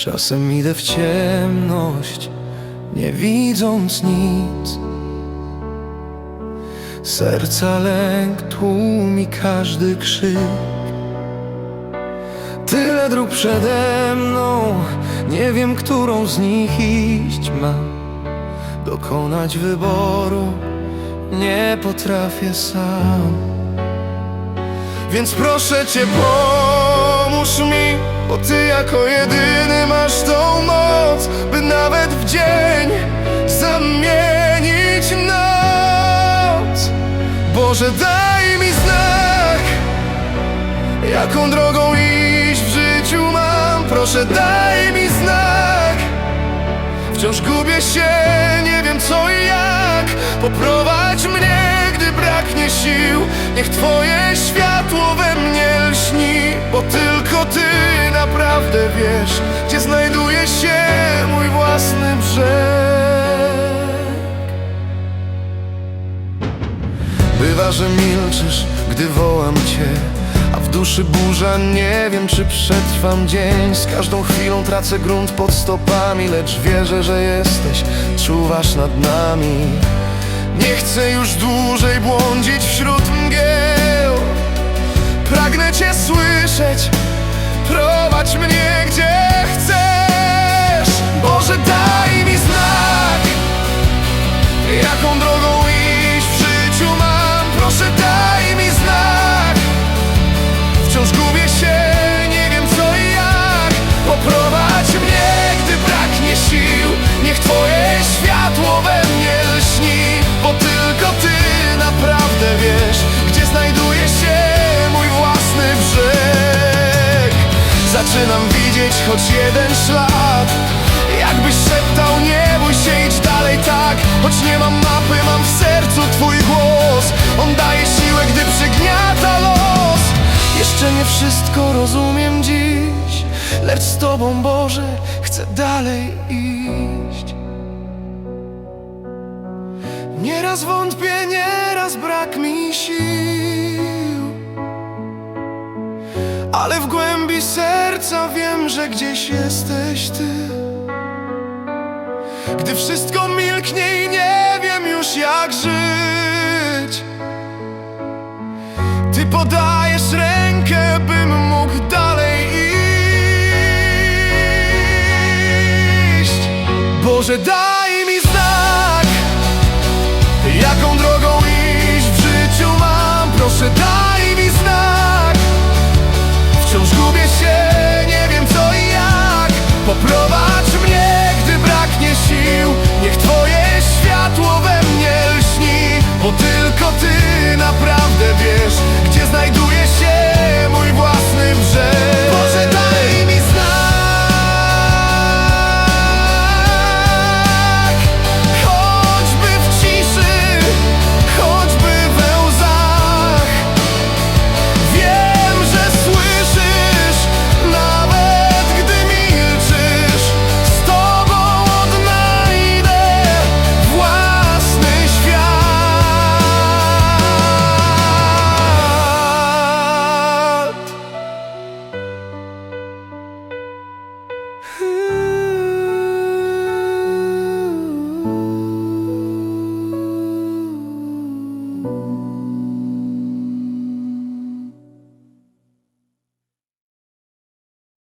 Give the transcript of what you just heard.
Czasem idę w ciemność, nie widząc nic. Serca lęk tłumi każdy krzyk. Tyle dróg przede mną, nie wiem, którą z nich iść mam. Dokonać wyboru nie potrafię sam. Więc proszę cię, mi, bo ty jako jedyny masz tą moc, by nawet w dzień zamienić noc. Boże, daj mi znak, jaką drogą iść w życiu mam. Proszę, daj mi znak. Wciąż gubię się, nie wiem co i jak Poprowadź mnie, braknie sił Niech Twoje światło we mnie lśni Bo tylko Ty naprawdę wiesz Gdzie znajduje się mój własny brzeg. Bywa, że milczysz, gdy wołam Cię A w duszy burza, nie wiem czy przetrwam dzień. Z każdą chwilą tracę grunt pod stopami Lecz wierzę, że jesteś, czuwasz nad nami Nie chcę już dłużej błądzić wśród mgieł. Pragnę Cię słyszeć, prowadź mnie gdzie Widzieć choć jeden ślad. Jakbyś szeptał, nie bój się, idź dalej tak. Choć nie mam mapy, mam w sercu Twój głos. On daje siłę, gdy przygniata los. Jeszcze nie wszystko rozumiem dziś Lecz z Tobą, Boże, chcę dalej iść. Nieraz wątpię, nieraz brak mi sił Ale w głębi serca wiem, że gdzieś jesteś Ty. Gdy wszystko milknie i nie wiem już jak żyć. Ty podajesz rękę,